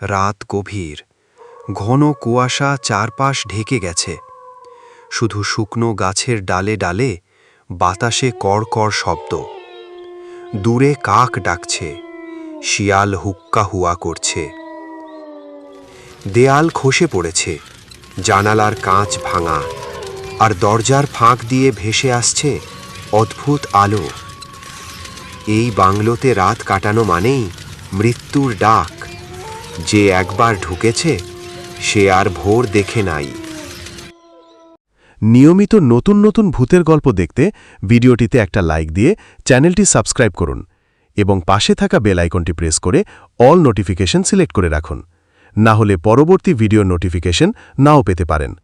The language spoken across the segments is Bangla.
রাত গভীর। ঘন কুয়াশা চারপাশ ঢেকে গেছে। শুধু শুকনো গাছের ডালে ডালে বাতাসে কড়কড় শব্দ। দূরে কাক ডাকছে। শিয়াল হুক্কা হুয়া করছে। দেয়াল খসে পড়েছে। জানালার কাঁচ ভাঙা। আর দরজার ফাঁক দিয়ে ভেসে আসছে অদ্ভুত আলো। এই বাংলোতে রাত কাটানো মানেই মৃত্যুর ডাক। যে একবার ঢুকেছে সে আর ভোর দেখে নাই। নিয়মিত নতুন নতুন ভূতের গল্প দেখতে ভিডিওটিতে একটা লাইক দিয়ে চ্যানেলটি সাবস্ক্রাইব করুন এবং পাশে থাকা বেল আইকনটি প্রেস করে অল নোটিফিকেশন সিলেক্ট করে রাখুন। না হলে পরবর্তী ভিডিও নোটিফিকেশন নাও পেতে পারেন।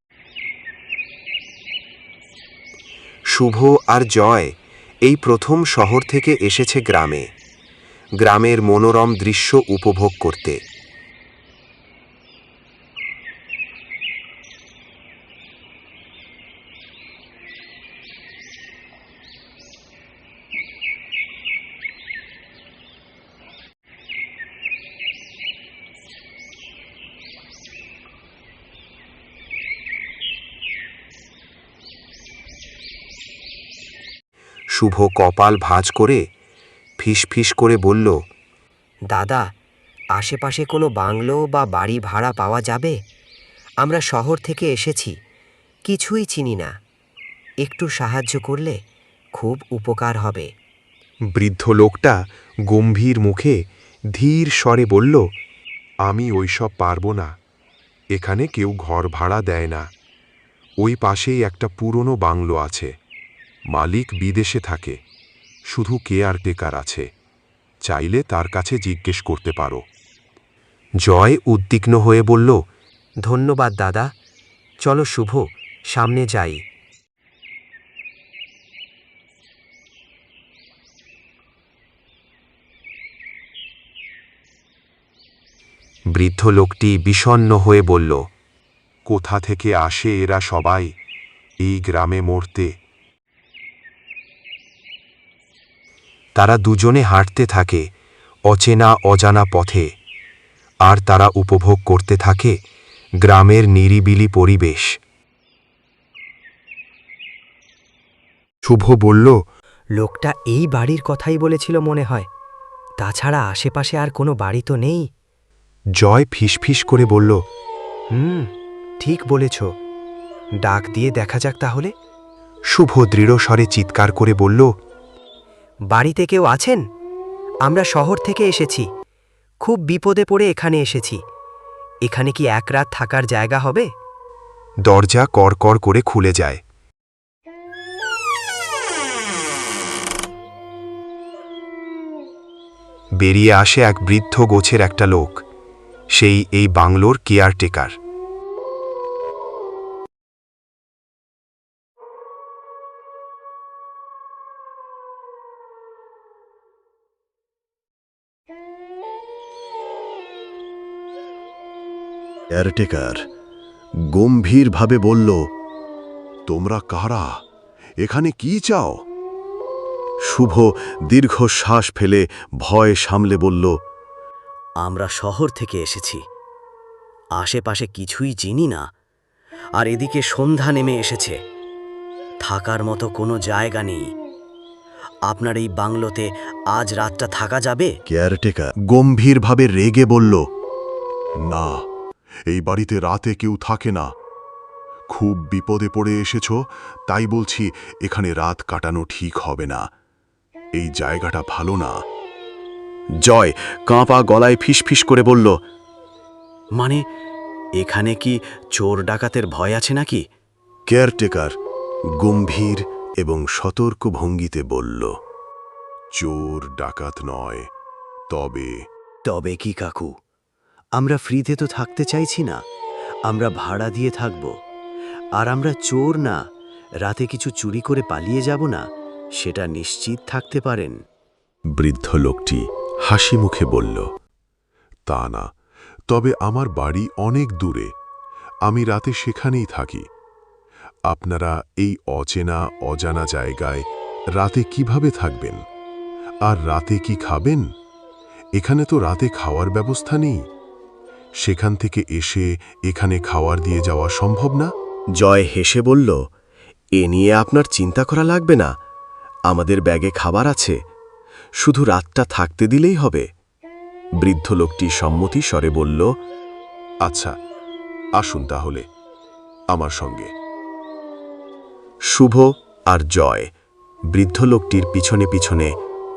শুভ আর জয় এই প্রথম শহর থেকে এসেছে গ্রামে। গ্রামের মনোরম দৃশ্য উপভোগ করতে। শুভ কপাল ভাঁজ করে ফিস করে বলল, দাদা, আশেপাশে কোনো বাংলো বা বাড়ি ভাড়া পাওয়া যাবে? আমরা শহর থেকে এসেছি, কিছুই চিনি না। একটু সাহায্য করলে খুব উপকার হবে। বৃদ্ধ লোকটা গম্ভীর মুখে ধীর স্বরে বলল, আমি ওইসব পারব না। এখানে কেউ ঘর ভাড়া দেয় না। ওই পাশেই একটা পুরনো বাংলো আছে। মালিক বিদেশে থাকে। শুধু কেয়ারটেকার আছে, চাইলে তার কাছে জিজ্ঞেস করতে পারো। জয় উদ্বিগ্ন হয়ে বলল, ধন্যবাদ দাদা। চলো শুভ, সামনে যাই। বৃদ্ধ লোকটি বিষণ্ণ হয়ে বলল, কোথা থেকে আসে এরা সবাই? এই গ্রামে মরতে তারা দুজনে হাঁটতে থাকে অচেনা অজানা পথে। আর তারা উপভোগ করতে থাকে গ্রামের নিরিবিলি পরিবেশ। শুভ বলল লোকটা এই বাড়ির কথাই বলেছিল মনে হয়। তাছাড়া আশেপাশে আর কোনো বাড়ি তো নেই? জয় ফিসফিস করে বলল হুম ঠিক বলেছ। ডাক দিয়ে দেখা যাক তাহলে? শুভ দৃঢ় স্বরে চিৎকার করে বলল বাড়িতে কেউ আছেন? আমরা শহর থেকে এসেছি। খুব বিপদে পড়ে এখানে এসেছি। এখানে কি এক রাত থাকার জায়গা হবে? দরজা কড়কড় করে খুলে যায়। বেরিয়ে আসে এক বৃদ্ধ গোছের একটা লোক। সেই এই বাংলোর কেয়ারটেকার। কেয়ারটেকার গম্ভীরভাবে বলল তোমরা কারা? এখানে কি চাও? শুভ দীর্ঘশ্বাস ফেলে ভয় সামলে বলল আমরা শহর থেকে এসেছি। আশেপাশে কিছুই চিনি না। আর এদিকে সন্ধ্যা নেমে এসেছে। থাকার মতো কোনো জায়গা নেই। আপনার এই বাংলোতে আজ রাতটা থাকা যাবে? কেয়ারটেকার গম্ভীরভাবে রেগে বলল না এই বাড়িতে রাতে কেউ থাকে না। খুব বিপদে পড়ে এসেছ, তাই বলছি এখানে রাত কাটানো ঠিক হবে না। এই জায়গাটা ভালো না। জয় কাঁপা গলায় ফিসফিস করে বলল মানে এখানে কি চোর ডাকাতের ভয় আছে নাকি? কেয়ারটেকার গম্ভীর এবং সতর্ক ভঙ্গিতে বলল, চোর ডাকাত নয়, তবে তবে কি কাকু? আমরা ফ্রিতে তো থাকতে চাইছি না। আমরা ভাড়া দিয়ে থাকব। আর আমরা চোর না। রাতে কিছু চুরি করে পালিয়ে যাব না। সেটা নিশ্চিত থাকতে পারেন। বৃদ্ধ লোকটি হাসি মুখে বলল, তা না। তবে আমার বাড়ি অনেক দূরে। আমি রাতে সেখানেই থাকি। আপনারা এই অচেনা, অজানা জায়গায় রাতে কীভাবে থাকবেন? আর রাতে কি খাবেন? এখানে তো রাতে খাওয়ার ব্যবস্থা নেই। সেখান থেকে এসে এখানে খাওয়ার দিয়ে যাওয়া সম্ভব না? জয় হেসে বলল এ নিয়ে আপনার চিন্তা করা লাগবে না। আমাদের ব্যাগে খাবার আছে। শুধু রাতটা থাকতে দিলেই হবে। বৃদ্ধ লোকটি সম্মতি স্বরে বলল আচ্ছা আসুন তাহলে আমার সঙ্গে। শুভ আর জয়। বৃদ্ধ লোকটির পিছনে পিছনে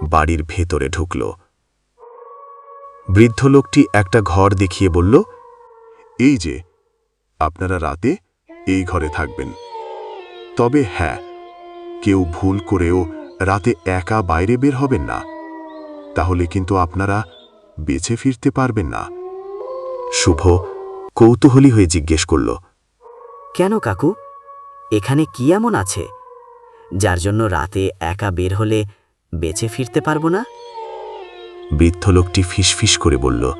বাড়ির ভেতরে ঢুকল। বৃদ্ধ লোকটি একটা ঘর দেখিয়ে বলল, এই যে, আপনারা রাতে এই ঘরে থাকবেন। তবে হ্যাঁ কেউ ভুল করেও রাতে একা বাইরে বের হবেন না। তাহলে কিন্তু আপনারা বেছে ফিরতে পারবেন না। শুভ কৌতূহলী হয়ে জিজ্ঞেস করল, কেন কাকু? এখানে কি এমন আছে? যার জন্য রাতে একা বের হলে বেঁচে ফিরতে পারব না? বৃদ্ধ লোকটি ফিসফিস করে বলল,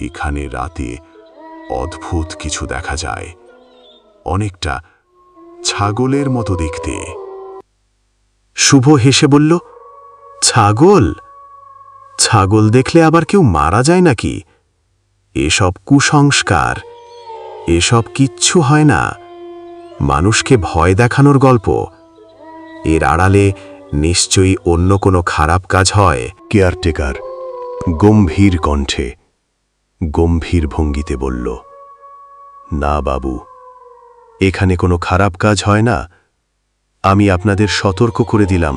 এখানে রাতে অদ্ভুত কিছু দেখা যায়। অনেকটা ছাগলের মতো দেখতে। শুভ হেসে বলল, ছাগল? ছাগল দেখলে আবার কেউ মারা যায় নাকি? এসব কুসংস্কার, এসব কিচ্ছু হয় না। মানুষকে ভয় দেখানোর গল্প। এর আড়ালে নিশ্চয়ই অন্য কোনো খারাপ কাজ হয়। কেয়ারটেকার গম্ভীর কণ্ঠে গম্ভীর ভঙ্গিতে বলল না বাবু এখানে কোনো খারাপ কাজ হয় না। আমি আপনাদের সতর্ক করে দিলাম।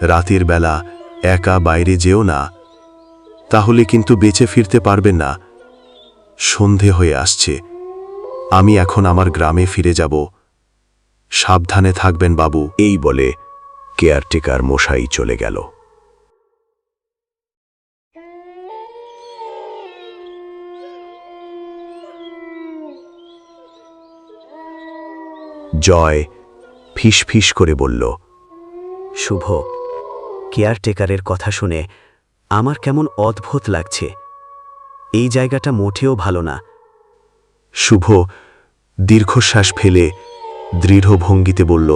রাতের বেলা একা বাইরে যেও না তাহলে কিন্তু বেঁচে ফিরতে পারবেন না। সন্ধে হয়ে আসছে। আমি এখন আমার গ্রামে ফিরে যাব। সাবধানে থাকবেন বাবু। এই বলে কেয়ারটেকার মশাই চলে গেল। জয় ফিস ফিস করে বলল শুভ কেয়ারটেকারের কথা শুনে আমার কেমন অদ্ভুত লাগছে। এই জায়গাটা মোটেও ভালো না। শুভ দীর্ঘশ্বাস ফেলে দৃঢ় ভঙ্গিতে বলল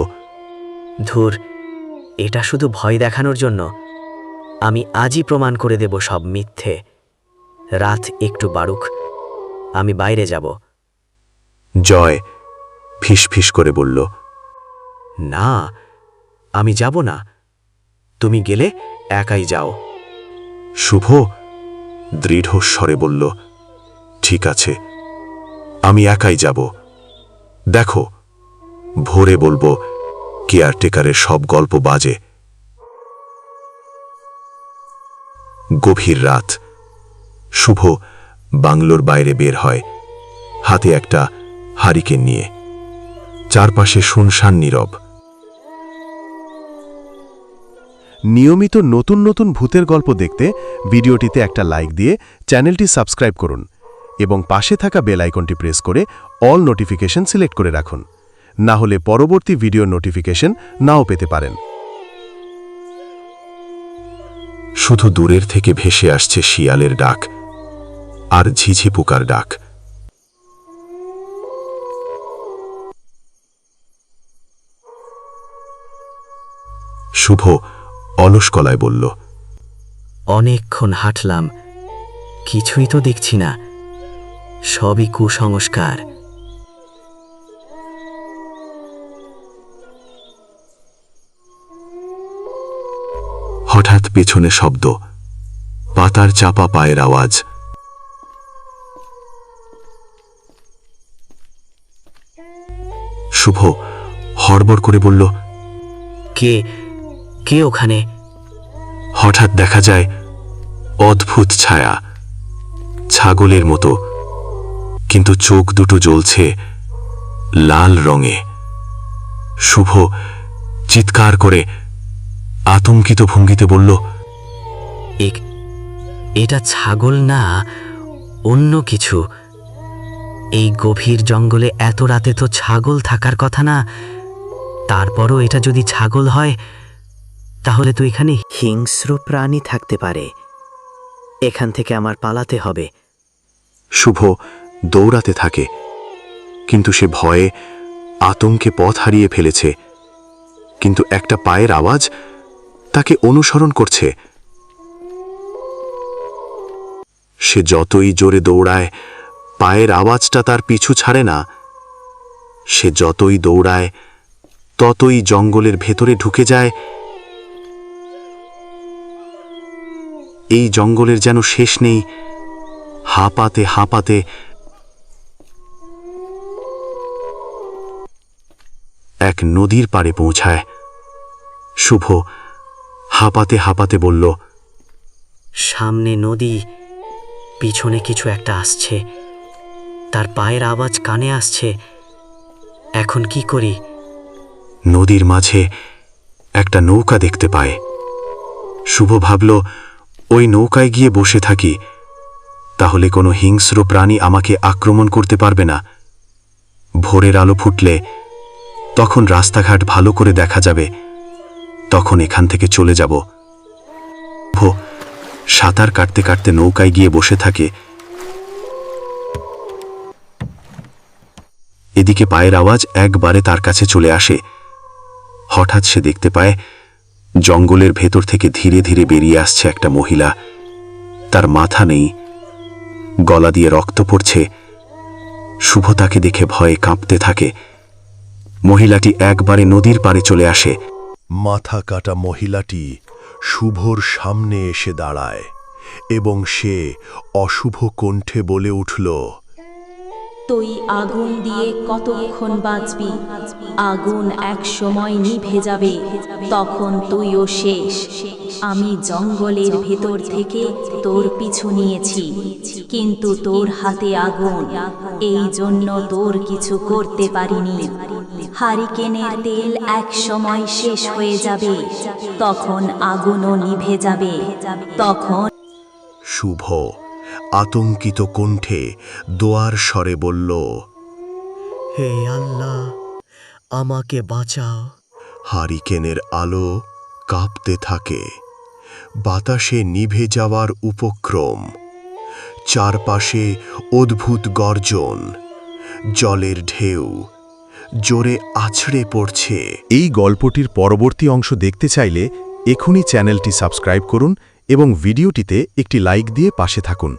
ধুর এটা শুধু ভয় দেখানোর জন্য। আমি আজই প্রমাণ করে দেব সব মিথ্যে। রাত একটু বাড়ুক আমি বাইরে যাব। জয় ফিস ফিস করে বলল না আমি যাব না। তুমি গেলে একাই যাও। শুভ দৃঢ় স্বরে বলল ঠিক আছে আমি একাই যাব। দেখো ভোরে বলব কেয়ারটেকারের সব গল্প বাজে। গভীর রাত। শুভ বাংলোর বাইরে বের হয়, হাতে একটা হারিকেন নিয়ে। চারপাশে শুনশান নীরব। নিয়মিত নতুন নতুন ভূতের গল্প দেখতে ভিডিওটিতে একটা লাইক দিয়ে চ্যানেলটি সাবস্ক্রাইব করুন এবং পাশে থাকা বেল আইকনটি প্রেস করে অল নোটিফিকেশন সিলেক্ট করে রাখুন। না হলে পরবর্তী ভিডিও নোটিফিকেশন নাও পেতে পারেন। শুধু দূরের থেকে ভেসে আসছে শিয়ালের ডাক আর ঝিঝি পোকার ডাক। শুভ অলস গলায় বলল, অনেকক্ষণ হাঁটলাম, কিছুই তো দেখছি না। সবই কুসংস্কার। হঠাৎ পেছনে শব্দ। পাতার চাপা পায়ের আওয়াজ। শুভ হড়বড় করে বলল কে কে ওখানে? হঠাৎ দেখা যায় অদ্ভুত ছায়া ছাগলের মতো। কিন্তু চোখ দুটো জ্বলছে লাল রঙে। শুভ চিৎকার করে আতঙ্কিত ভঙ্গিতে বলল এক- এটা ছাগল না অন্য কিছু। এই গভীর জঙ্গলে এত রাতে তো ছাগল থাকার কথা না। তারপরও এটা যদি ছাগল হয় তাহলে তো এখানে হিংস্র প্রাণী থাকতে পারে। এখান থেকে আমার পালাতে হবে। শুভ দৌড়াতে থাকে কিন্তু সে ভয়ে আতঙ্কে পথ হারিয়ে ফেলেছে। কিন্তু একটা পায়ের আওয়াজ তাকে অনুসরণ করছে। সে যতই জোরে দৌড়ায়, পায়ের আওয়াজটা তার পিছু ছাড়ে না। সে যতই দৌড়ায়, ততই জঙ্গলের ভেতরে ঢুকে যায়। এই জঙ্গলের যেন শেষ নেই। হাঁপাতে হাঁপাতে এক নদীর পাড়ে পৌঁছায়। শুভ হাঁপাতে হাঁপাতে বলল সামনে নদী পিছনে কিছু একটা আসছে। তার পায়ের আওয়াজ কানে আসছে। এখন কি করি? নদীর মাঝে একটা নৌকা দেখতে পায়। শুভ ভাবল ওই নৌকায় গিয়ে বসে থাকি। তাহলে কোনো হিংস্র প্রাণী আমাকে আক্রমণ করতে পারবে না। ভোরের আলো ফুটলে তখন রাস্তাঘাট ভালো করে দেখা যাবে। তখন এখান থেকে চলে যাব। সাঁতার কাটতে কাটতে নৌকায় গিয়ে বসে থাকে। এদিকে পায়ের আওয়াজ একবারে তার কাছে চলে আসে। হঠাৎ সে দেখতে পায়, জঙ্গলের ভেতর থেকে ধীরে ধীরে বেরিয়ে আসছে একটা মহিলা। তার মাথা নেই, গলা দিয়ে রক্ত পড়ছে। শুভ তাকে দেখে ভয়ে কাঁপতে থাকে। মহিলাটি একবারে নদীর পাড়ে চলে আসে। মাথা কাটা মহিলাটি শুভর সামনে এসে দাঁড়ায় এবং সে অশুভ কণ্ঠে বলে উঠল, তুই আগুন দিয়ে কতক্ষণ বাঁচবি? আগুন এক সময় নিভে যাবে, তখন তুইও শেষ। আমি জঙ্গলের ভেতর থেকে তোর পিছু নিয়েছি, কিন্তু তোর হাতে আগুন। এই জন্য তোর কিছু করতে পারিনি। হারিকেনের তেল এক সময় শেষ হয়ে যাবে তখন আগুনও নিভে যাবে তখন শুভ আতঙ্কিত কণ্ঠে দোয়ার স্বরে বলল হে আল্লাহ আমাকে বাঁচাও। হারিকেনের আলো কাঁপতে থাকে বাতাসে নিভে যাওয়ার উপক্রম চারপাশে অদ্ভুত গর্জন জলের ঢেউ। জোরে আছড়ে পড়ছে। এই গল্পটির পরবর্তী অংশ দেখতে চাইলে এখনই চ্যানেলটি সাবস্ক্রাইব করুন এবং ভিডিওটিতে একটি লাইক দিয়ে পাশে থাকুন।